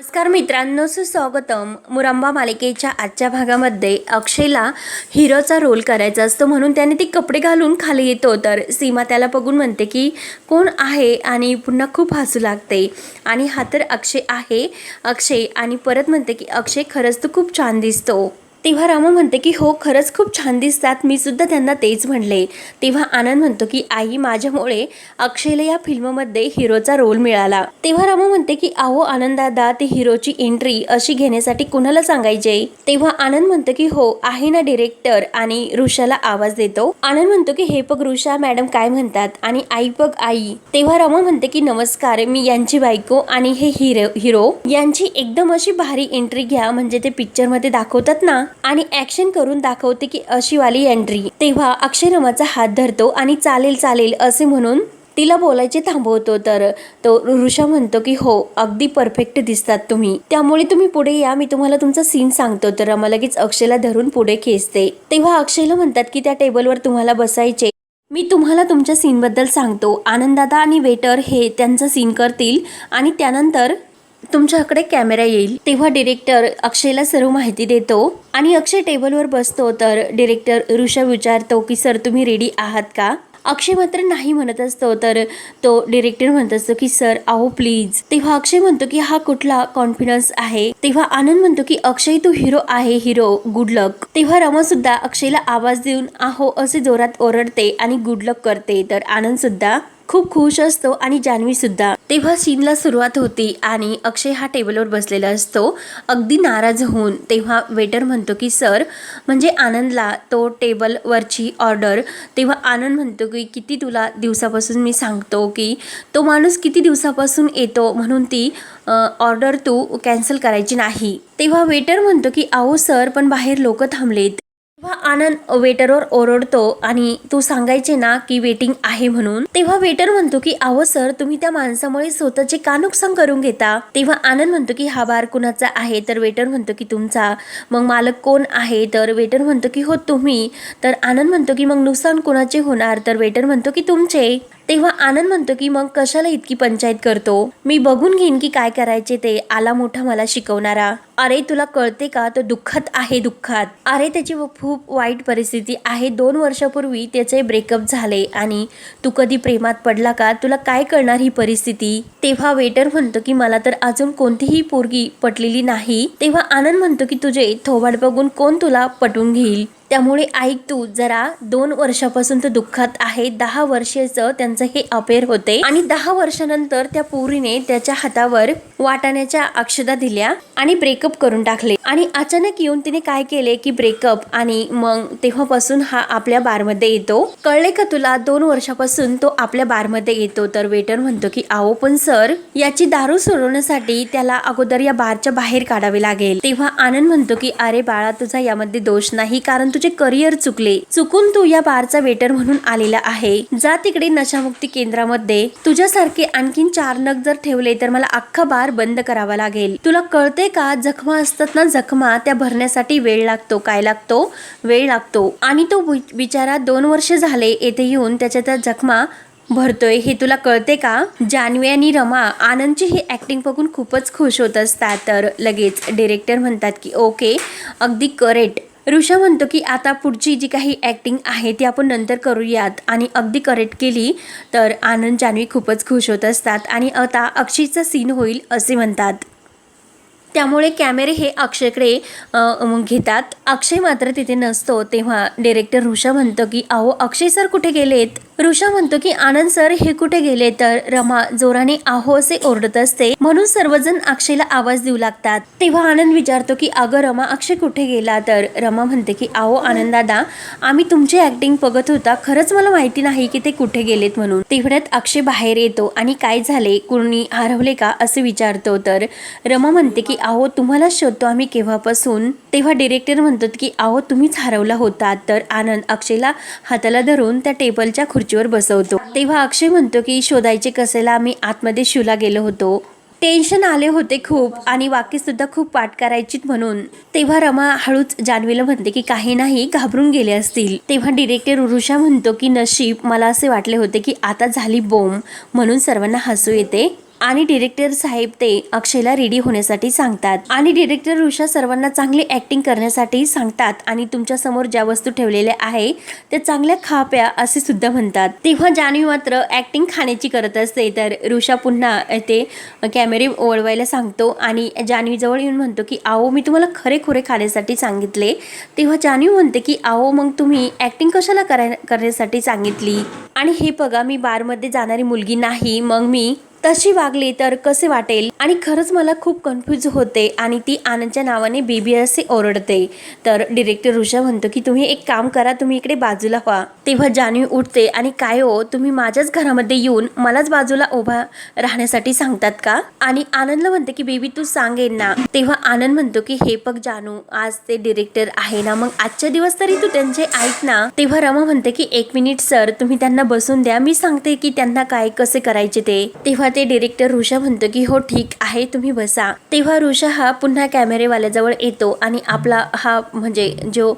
नमस्कार मित्रांनो सुस्वागतम. मुरंबा मालिकेच्या आजच्या भागामध्ये अक्षयला हिरोचा रोल करायचा असतो म्हणून त्याने ते कपडे घालून खाली येतो. तर सीमा त्याला बघून म्हणते की कोण आहे आणि पुन्हा खूप हसू लागते. आणि हा तर अक्षय आहे. अक्षय आणि परत म्हणते की अक्षय खरंच तू खूप छान दिसतो. तेव्हा रामा म्हणते की हो खरंच खूप छान दिसतात. मी सुद्धा त्यांना तेच म्हणले. तेव्हा आनंद म्हणतो की आई माझ्यामुळे अक्षयला या फिल्ममध्ये हिरोचा रोल मिळाला. तेव्हा रामा म्हणते की अहो आनंद ती हिरोची एंट्री अशी घेण्यासाठी कुणाला सांगायचे? तेव्हा आनंद म्हणतो की हो आहे ना डिरेक्टर आणि ऋषाला आवाज देतो. आनंद म्हणतो की हे बघ ऋषा मॅडम काय म्हणतात? आणि आई बघ आई. तेव्हा रमा म्हणते की नमस्कार मी यांची बायको आणि हे हिरो हिरो यांची एकदम अशी भारी एंट्री घ्या. म्हणजे ते पिक्चरमध्ये दाखवतात ना आणि ऍक्शन करून दाखवते की अशी वाली एंट्री तेव्हा अक्षय रमाचा हात धरतो आणि चालेल चालेल असे म्हणून तिला बोलायचे थांबवतो. तर तो ऋषा म्हणतो की हो अगदी परफेक्ट दिसतात तुम्ही. त्यामुळे तुम्ही पुढे या मी तुम्हाला तुमचा सीन सांगतो. तर रमा लगेच अक्षयला धरून पुढे खेचते. तेव्हा अक्षयला म्हणतात की त्या टेबलवर तुम्हाला बसायचे. मी तुम्हाला तुमच्या सीनबद्दल सांगतो. आनंददादा आणि वेटर हे त्यांचा सीन करतील आणि त्यानंतर तुमच्याकडे कॅमेरा येईल. तेव्हा डिरेक्टर अक्षयला सर्व माहिती देतो. आणि अक्षय टेबलवर बसतो तर डिरेक्टर ऋषभ विचारतो की सर तुम्ही रेडी आहात का? अक्षय मात्र नाही म्हणत असतो तर तो डिरेक्टर म्हणत असतो की सर आहो प्लीज तेव्हा अक्षय म्हणतो की हा कुठला कॉन्फिडन्स आहे? तेव्हा आनंद म्हणतो की अक्षय तू हिरो आहे हिरो गुड लक तेव्हा रमा सुद्धा अक्षयला आवाज देऊन आहो असे जोरात ओरडते आणि गुड लक करते. तर आनंद सुद्धा खूप खुश असतो आणि जान्हवीसुद्धा तेव्हा सीनला सुरुवात होती आणि अक्षय हा टेबलवर बसलेला असतो. अगदी नाराज होऊन तेव्हा वेटर म्हणतो की सर म्हणजे आनंदला तो टेबलवरची ऑर्डर तेव्हा आनंद म्हणतो की किती तुला दिवसापासून मी सांगतो की तो माणूस किती दिवसापासून येतो म्हणून ती ऑर्डर तू कॅन्सल करायची नाही तेव्हा वेटर म्हणतो की आहो सर पण बाहेर लोक थांबलेत. तेव्हा आनंद वेटरवर ओरडतो आणि तू सांगायचे ना की वेटिंग आहे म्हणून तेव्हा वेटर म्हणतो की अहो सर तुम्ही त्या माणसामुळे स्वतःचे का नुकसान करून घेता? तेव्हा आनंद म्हणतो की हा बार कुणाचा आहे? तर वेटर म्हणतो की तुमचा. मग मालक कोण आहे? तर वेटर म्हणतो की हो तुम्ही. तर आनंद म्हणतो की मग नुकसान कुणाचे होणार? तर वेटर म्हणतो की तुमचे. तेव्हा आनंद म्हणतो की मग कशाला इतकी पंचायत करतो? मी बघून घेईन की काय करायचे ते. आला मोठा मला शिकवणारा. अरे तुला कळते का? तो दुःखात आहे दुःखात. अरे त्याची व- खूप वाईट परिस्थिती आहे. दोन वर्षापूर्वी त्याचे ब्रेकअप झाले आणि तू कधी प्रेमात पडला का? तुला काय करणार ही परिस्थिती? तेव्हा वेटर म्हणतो की मला तर अजून कोणतीही पोरगी पटलेली नाही. तेव्हा आनंद म्हणतो की तुझे थोबाड बघून कोण तुला पटवून घेईल? त्यामुळे ऐक तू जरा दोन वर्षापासून ते दुःखात आहे. दहा वर्षाचं त्यांचं हे अपेर होते. आणि दहा वर्षानंतर त्या पोरीने त्याच्या हातावर वाटाण्याच्या अक्षदा दिल्या आणि ब्रेकअप करून टाकले. आणि अचानक येऊन तिने काय केले की ब्रेकअप आणि मग तेव्हापासून हा आपल्या बारमध्ये येतो. कळले का तुला? दोन वर्षापासून तो आपल्या बारमध्ये येतो. तर वेटर म्हणतो की आओ पण सर याची दारू सोडवण्यासाठी त्याला अगोदर या बारच्या बाहेर काढावे लागेल. तेव्हा आनंद म्हणतो की अरे बाळा तुझा यामध्ये दोष नाही कारण तुझे करिअर चुकले. चुकून तू या बारचा वेटर म्हणून आलेला आहे. जा तिकडे नशामुक्ती केंद्रामध्ये. तुझ्यासारखे आणखीन चार नग जर ठेवले तर मला अख्खा बार बंद करावा लागेल. तुला कळते का? जखमा असतात ना जखमा त्या भरण्यासाठी वेळ लागतो काय लागतो? वेळ लागतो. आणि तो बिचारा दोन वर्ष झाले येथे येऊन त्याच्या त्या जखमा भरतोय. हे तुला कळते का? जान्हवी आणि रमा आनंदची ही ॲक्टिंग बघून खूपच खुश होत असतात. तर लगेच डिरेक्टर म्हणतात की ओके अगदी करेक्ट ऋषा म्हणतो की आता पुढची जी काही ॲक्टिंग आहे ती आपण नंतर करूयात. आणि अगदी करेक्ट केली तर आनंद जान्हवी खूपच खुश होत असतात. आणि आता अक्षयचा सीन होईल असे म्हणतात. त्यामुळे कॅमेरे हे अक्षयकडे घेतात. अक्षय मात्र तिथे नसतो. तेव्हा डिरेक्टर ऋषा म्हणतो की अहो अक्षय सर कुठे गेलेत? ऋषा म्हणतो की आनंद सर हे कुठे गेले तर रमा जोराने आहो असे ओरडत असते. म्हणून सर्वजण अक्षयला आवाज देऊ लागतात. तेव्हा आनंद विचारतो की अगं रमा अक्षय कुठे गेला? तर रमा म्हणते की आहो आनंद दादा आम्ही तुमची ऍक्टिंग बघत होता. खरंच मला माहिती नाही की ते कुठे गेलेत म्हणून. तेवढ्यात अक्षय बाहेर येतो आणि काय झाले? कुणी हरवले का? असे विचारतो. तर रमा म्हणते की आहो तुम्हाला शोधतो आम्ही केव्हापासून? तेव्हा डिरेक्टर म्हणतात की आहो तुम्हीच हरवला होता. तर आनंद अक्षयला हाताला धरून त्या टेबलच्या खुर्चीवर बसवतो. तेव्हा अक्षय म्हणतो की शोधायचे कसेला? आम्ही आतमध्ये शिवला गेलो होतो. टेन्शन आले होते खूप आणि वाक्यसुद्धा खूप पाठ करायची म्हणून. तेव्हा रमा हळूच जान्हवीला म्हणते की काही नाही घाबरून गेले असतील. तेव्हा डिरेक्टर उरुषा म्हणतो की नशीब मला असे वाटले होते की आता झाली बोंब म्हणून सर्वांना हसू येते. आणि डिरेक्टर साहेब ते अक्षयला रेडी होण्यासाठी सांगतात. आणि डिरेक्टर ऋषा सर्वांना चांगली ऍक्टिंग करण्यासाठी सांगतात आणि तुमच्यासमोर ज्या वस्तू ठेवलेल्या आहे त्या चांगल्या खाप्या असे सुद्धा म्हणतात. तेव्हा जान्हवी मात्र ऍक्टिंग खाण्याची करत असते तर ऋषा पुन्हा ते कॅमेरे ओळवायला सांगतो आणि जानवीजवळ येऊन म्हणतो की आहो मी तुम्हाला खरे खुरे खाण्यासाठी सांगितले. तेव्हा जान्हवी म्हणते की आहो मग तुम्ही ऍक्टिंग कशाला कराय करण्यासाठी सांगितली? आणि हे बघा मी बारमध्ये जाणारी मुलगी नाही मग मी तशी वागली तर कसे वाटेल? आणि खरंच मला खूप कन्फ्यूज होते आणि ती आनंदच्या नावाने बेबी असे ओरडते. तर डिरेक्टर ऋषा म्हणतो की तुम्ही एक काम करा तुम्ही इकडे बाजूला व्हा. तेव्हा जान्हवी उठते आणि काय हो तुम्ही माझ्याच घरामध्ये येऊन मलाच बाजूला उभा राहण्यासाठी सांगतात का? आणि आनंदला म्हणते की बेबी तू सांगेन ना. तेव्हा आनंद म्हणतो की हे बघ जानू आज ते डिरेक्टर आहे ना मग आजच्या दिवस तरी तू त्यांचे ऐक ना. तेव्हा रमा म्हणते की एक मिनिट सर तुम्ही त्यांना बसून द्या. मी सांगते की त्यांना काय कसे करायचे ते. तेव्हा ते डिरेक्टर ऋषा म्हणतो की हो ठीक आहे तुम्ही बसा. तेव्हा ऋषा हा पुन्हा कॅमेरेवाल्याजवळ येतो आणि आपला हा म्हणजे जो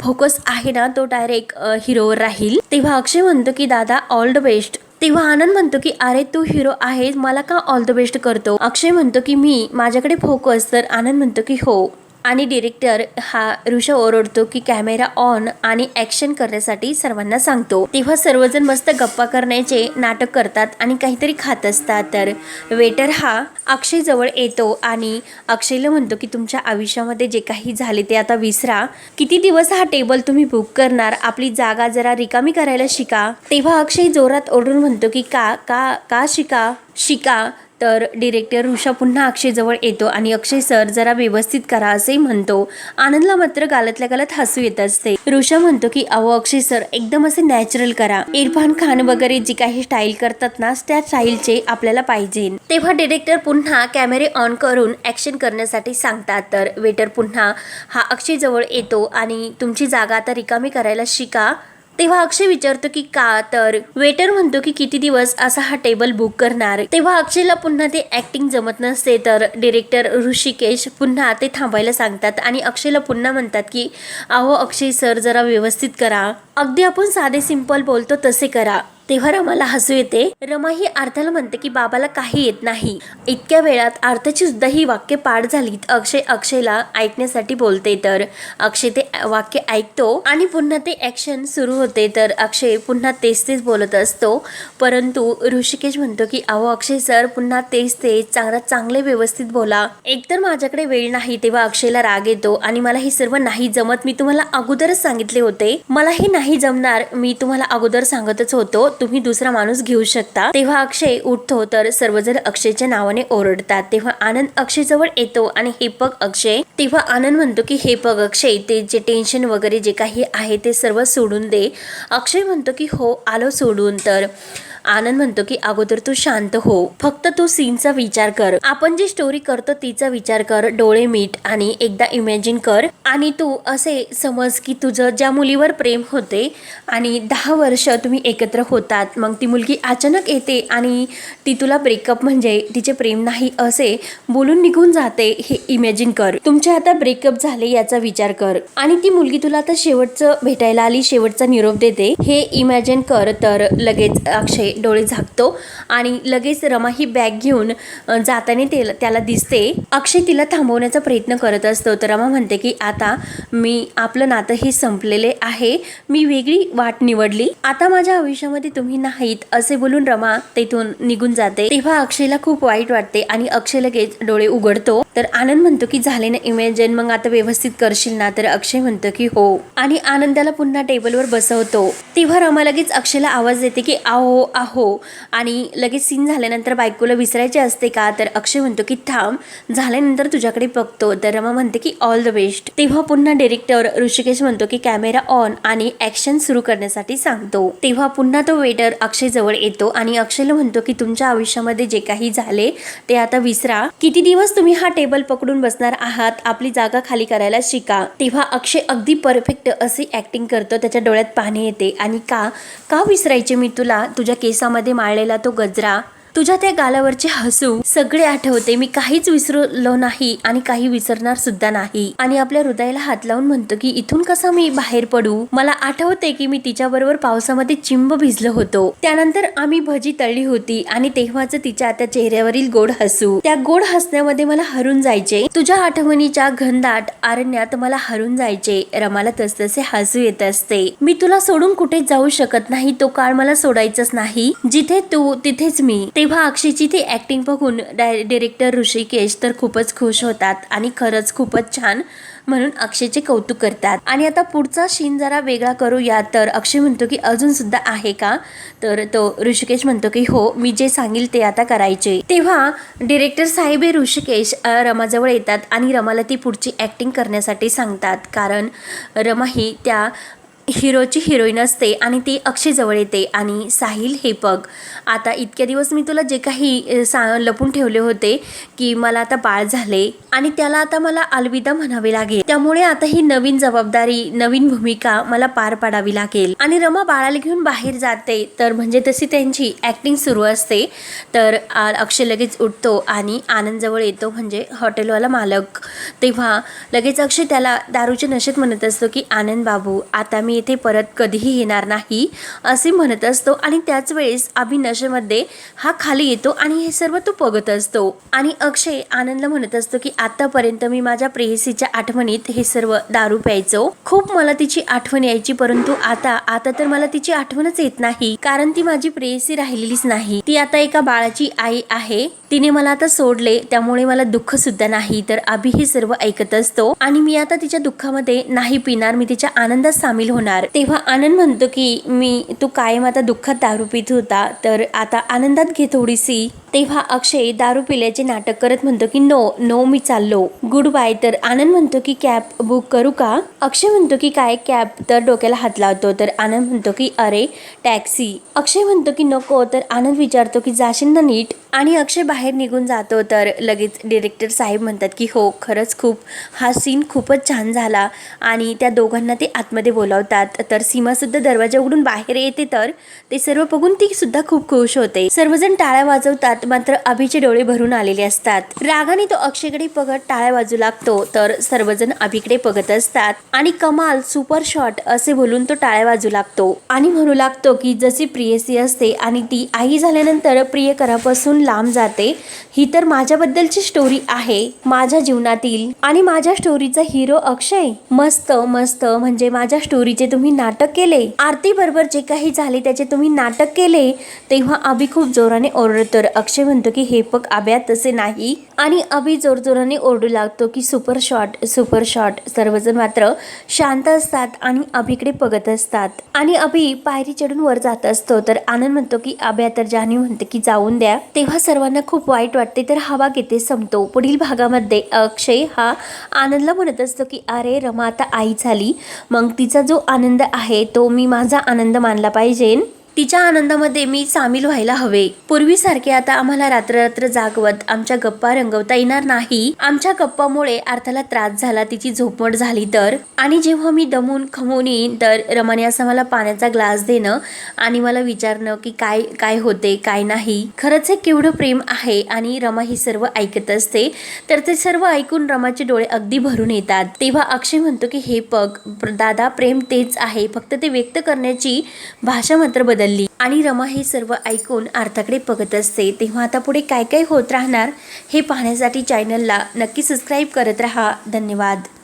फोकस आहे ना तो डायरेक्ट हिरोवर राहील. तेव्हा अक्षय म्हणतो की दादा ऑल द बेस्ट तेव्हा आनंद म्हणतो की अरे तू हिरो आहेस मला का ऑल द बेस्ट करतो? अक्षय म्हणतो की मी माझ्याकडे फोकस तर आनंद म्हणतो की हो. आणि डिरेक्टर हा ऋषा ओरडतो की कॅमेरा ऑन आणि ऍक्शन करण्यासाठी सर्वांना सांगतो. तेव्हा सर्वजण मस्त गप्पा करण्याचे नाटक करतात आणि काहीतरी खात असतात. तर वेटर हा अक्षय जवळ येतो आणि अक्षयला म्हणतो की तुमच्या आयुष्यामध्ये जे काही झाले ते आता विसरा. किती दिवस हा टेबल तुम्ही बुक करणार? आपली जागा जरा रिकामी करायला शिका. तेव्हा अक्षय जोरात ओरडून म्हणतो की का का का शिका? शिका. तर डिरेक्टर ऋषा पुन्हा अक्षयजवळ येतो आणि अक्षय सर जरा व्यवस्थित करा असेही म्हणतो. आनंदला मात्र गालातल्या गालात हसू येत असते. ऋषा म्हणतो की अहो अक्षय सर एकदम असे नॅचरल करा. इरफान खान वगैरे जी काही स्टाईल करतात ना त्या स्टाईलचे आपल्याला पाहिजे. तेव्हा डिरेक्टर पुन्हा कॅमेरे ऑन करून ऍक्शन करण्यासाठी सांगतात. तर वेटर पुन्हा हा अक्षय जवळ येतो आणि तुमची जागा आता रिकामी करायला शिका. तेव्हा अक्षय विचारतो की का तर? वेटर म्हणतो की किती दिवस असा हा टेबल बुक करणार? तेव्हा अक्षयला पुन्हा ते ऍक्टिंग जमत नसते तर डिरेक्टर ऋषिकेश पुन्हा ते थांबायला सांगतात आणि अक्षयला पुन्हा म्हणतात की अहो अक्षय सर जरा व्यवस्थित करा. अगदी आपण साधे सिंपल बोलतो तसे करा. तेव्हा रमाला हसू येते. रमा ही अर्थाला म्हणते की बाबाला काही येत नाही. इतक्या वेळात अर्थाची सुद्धा ही वाक्य पाठ झालीत अक्षय अक्षयला ऐकण्यासाठी बोलते तर. अक्षय ते वाक्य ऐकतो आणि पुन्हा ते ऍक्शन सुरू होते तर. अक्षय पुन्हा तेच तेच बोलत असतो. परंतु ऋषिकेश म्हणतो की अहो अक्षय सर पुन्हा तेच तेच चांगला चांगले व्यवस्थित बोला. एकतर माझ्याकडे वेळ नाही तेव्हा अक्षयला राग येतो आणि मला हे सर्व नाही जमत. मी तुम्हाला अगोदरच सांगितले होते. मला हे नाही जमणार. मी तुम्हाला अगोदर सांगतच होतो. तुम्ही दुसरा माणूस घेऊ शकता. तेव्हा अक्षय उठतो तर सर्वजण अक्षयच्या नावाने ओरडतात. तेव्हा आनंद अक्षय जवळ येतो आणि हे पग अक्षय. तेव्हा आनंद म्हणतो की हे पग अक्षय ते जे टेन्शन वगैरे जे काही आहे ते सर्व सोडून दे. अक्षय म्हणतो की हो आलो सोडून. तर आनंद म्हणतो की अगोदर तू शांत हो. फक्त तू सीनचा विचार कर. आपण जी स्टोरी करतो तिचा विचार कर. डोळे मीट आणि एकदा इमॅजिन कर. आणि तू असे समज की तुझं ज्या मुलीवर प्रेम होते आणि दहा वर्ष तुम्ही एकत्र होतात मग ती मुलगी अचानक येते आणि ती तुला ब्रेकअप म्हणजे तिचे प्रेम नाही असे बोलून निघून जाते हे इमॅजिन कर. तुमचे आता ब्रेकअप झाले याचा विचार कर. आणि ती मुलगी तुला आता शेवटचं भेटायला आली शेवटचा निरोप देते. हे इमॅजिन कर तर लगेच अक्षय डोळे झाकतो आणि लगेच रमा ही बॅग घेऊन जाताना ते त्याला दिसते. अक्षय तिला थांबवण्याचा प्रयत्न करत असतो. तर रमा म्हणते की आता मी आपलं नातं हे संपलेले आहे. मी वेगळी वाट निवडली. आता माझ्या आयुष्यामध्ये तुम्ही नाहीत असे बोलून रमा तेथून निघून जाते. तेव्हा अक्षयला खूप वाईट वाटते आणि अक्षय लगेच डोळे उघडतो. तर आनंद म्हणतो की झाले ना इमेजन मग आता व्यवस्थित करशील ना? तर अक्षय म्हणतो की हो. आणि आनंदाला पुन्हा टेबलवर बसवतो. तेव्हा रमा लगेच अक्षयला आवाज देते की आहो आहो. आणि लगेच सीन झाल्यानंतर बायकोला विसरायचे असते का? तर अक्षय म्हणतो की थांब झाल्यानंतर तुझ्याकडे बघतो. तर रमा म्हणते की ऑल द बेस्ट तेव्हा पुन्हा डिरेक्टर ऋषिकेश म्हणतो की कॅमेरा ऑन आणि ऍक्शन सुरू करण्यासाठी सांगतो. तेव्हा पुन्हा तो वेटर अक्षय जवळ येतो आणि अक्षयला म्हणतो की तुमच्या आयुष्यामध्ये जे काही झाले ते आता विसरा. किती दिवस तुम्ही हा टेबल पकडून बसणार आहात? आपली जागा खाली करायला शिका. तेव्हा अक्षय अगदी परफेक्ट असे ऍक्टिंग करतो. त्याच्या डोळ्यात पाणी येते. आणि का? का विसरायचे मी तुला? तुझ्या केसामध्ये माळलेला तो गजरा. तुझ्या त्या गालावरचे हसू सगळे आठवते. मी काहीच विसरलो नाही आणि काही विसरणार सुद्धा नाही. आणि आपल्या हृदयाला हात लावून म्हणतो की इथून कसा मी बाहेर पडू? मला आठवते की मी तिच्या बरोबर पावसामध्ये चिंब भिजलो होतो. त्यानंतर आम्ही भजी तळली होती आणि तेव्हाच तिच्या त्या चेहऱ्यावरील गोड हसू. त्या गोड हसण्यामध्ये मला हरून जायचे. तुझ्या आठवणीच्या घनदाट आरण्यात मला हरून जायचे. रमाला तसतसे हसू येत असते. मी तुला सोडून कुठे जाऊ शकत नाही. तो काळ मला सोडायचाच नाही. जिथे तू तिथेच मी. तेव्हा अक्षयची ती ॲक्टिंग बघून डिरेक्टर ऋषिकेश तर खूपच खुश होतात आणि खरंच खूपच छान म्हणून अक्षयचे कौतुक करतात. आणि आता पुढचा सीन जरा वेगळा करूया तर अक्षय म्हणतो की अजून सुद्धा आहे का? तर तो ऋषिकेश म्हणतो की हो मी जे सांगेल ते आता करायचे. तेव्हा डिरेक्टर साहेब हे ऋषिकेश रमाजवळ येतात आणि रमाला ती पुढची ॲक्टिंग करण्यासाठी सांगतात. कारण रमा ही त्या हिरोची हिरोईन असते आणि ती अक्षयजवळ येते आणि साहिल हे बघ आता इतके दिवस मी तुला जे काही सा लपून ठेवले होते की मला आता बाळ झाले आणि त्याला आता मला अलविदा म्हणावे लागेल. त्यामुळे आता ही नवीन जबाबदारी नवीन भूमिका मला पार पाडावी लागेल. आणि रमा बाळाला घेऊन बाहेर जाते तर म्हणजे तशी त्यांची ॲक्टिंग सुरू असते. तर अक्षय लगेच उठतो आणि आनंदजवळ येतो म्हणजे हॉटेलवाला मालक. तेव्हा लगेच अक्षय त्याला दारूच्या नशेत म्हणत असतो की आनंद बाबू आता मी इथे परत कधीही येणार नाही असे म्हणत असतो. आणि त्याच वेळेस अभि नशेमध्ये हा खाली येतो आणि हे सर्व तो बघत असतो. आणि अक्षय आनंदला म्हणत असतो की आतापर्यंत मी माझ्या प्रेयसीच्या आठवणीत हे सर्व दारू प्यायचो. खूप मला तिची आठवण यायची परंतु आता आता तर मला तिची आठवणच येत नाही. कारण ती माझी प्रेयसी राहिलेलीच नाही. ती आता एका बाळाची आई आहे. तिने मला आता सोडले त्यामुळे मला दुःख सुद्धा नाही. तर अभि हे सर्व ऐकत असतो. आणि मी आता तिच्या दुःखामध्ये नाही पिणार. मी तिच्या आनंदात सामील होणार होणार. तेव्हा आनंद म्हणतो की मी तू कायम आता दुःखात दारू पित होता तर आता आनंदात घे थोडीशी. तेव्हा अक्षय दारू पिल्याचे नाटक करत म्हणतो की नो नो मी चाललो. Good bye. तर आनंद म्हणतो की कॅब बुक करू का? अक्षय म्हणतो की काय कॅब? तर डोक्याला हात लावतो. तर आनंद म्हणतो की अरे टॅक्सी. अक्षय म्हणतो की नको. तर आनंद विचारतो की जाशील ना नीट? आणि अक्षय बाहेर निघून जातो. तर लगेच डिरेक्टर साहेब म्हणतात की हो खरंच खूप हा सीन खूपच छान झाला. आणि त्या दोघांना ते आतमध्ये बोलावतात. तर सीमासुद्धा दरवाजा उघडून बाहेर येते. तर ते सर्व बघून ती सुद्धा खूप खुश होते. सर्वजण टाळ्या वाजवतात. मात्र अभिचे डोळे भरून आलेले असतात. रागाने तो अक्षयकडे बघत टाळ्या वाजू लागतो तर सर्वजण अभिकडे बघत असतात. आणि कमाल सुपर शॉट असे बोलून तो टाळ्या वाजू लागतो. आणि म्हणू लागतो की जशी प्रियसी असते आणि ती आई झाल्यानंतर प्रियकरापासून लांब जाते ही तर माझ्याबद्दलची स्टोरी आहे. माझ्या जीवनातील आणि माझ्या स्टोरीचा हिरो अक्षय. मस्त मस्त म्हणजे माझ्या स्टोरीचे तुम्ही नाटक केले. आरती बरोबर जे काही झाले त्याचे तुम्ही नाटक केले. तेव्हा अभि खूप जोराने ओरडतो तर अक्षय म्हणतो की हे पग आब्या तसे नाही. आणि अभि जोरजोराने ओरडू लागतो की सुपर शॉट सुपर शॉट. सर्वजण मात्र शांत असतात आणि अभिकडे बघत असतात. आणि अभि पायरी चढून वर जात असतो. तर आनंद म्हणतो की आब्या तर जानी म्हणते की जाऊन द्या. तेव्हा सर्वांना खूप वाईट वाटते तर हवा घेते संपतो. पुढील भागामध्ये अक्षय हा आनंदला म्हणत असतो की अरे रमा आता आई झाली. मग तिचा जो आनंद आहे तो मी माझा आनंद मानला पाहिजे. तिच्या आनंदामध्ये मी सामील व्हायला हवे. पूर्वीसारखे आता आम्हाला रात्ररात्र जागवत आमच्या गप्पा रंगवता येणार नाही. आमच्या गप्पामुळे अर्थाला त्रास झाला तिची झोपमट झाली तर. आणि जेव्हा मी दमून खमून येईन तर रमाने असं मला पाण्याचा ग्लास देणं आणि मला विचारणं की काय काय होते काय नाही. खरंच हे केवढं प्रेम आहे आणि रमा ही सर्व ऐकत असते तर ते सर्व ऐकून रमाचे डोळे अगदी भरून येतात. तेव्हा अक्षय म्हणतो की हे पग दादा प्रेम तेच आहे. फक्त ते व्यक्त करण्याची भाषा मात्र बदलली. आणि रमा हे सर्व ऐकून आर्थाकडे बघत असते. तेव्हा आता पुढे काय काय होत राहणार हे पाहण्यासाठी चॅनलला नक्की सबस्क्राईब करत राहा. धन्यवाद.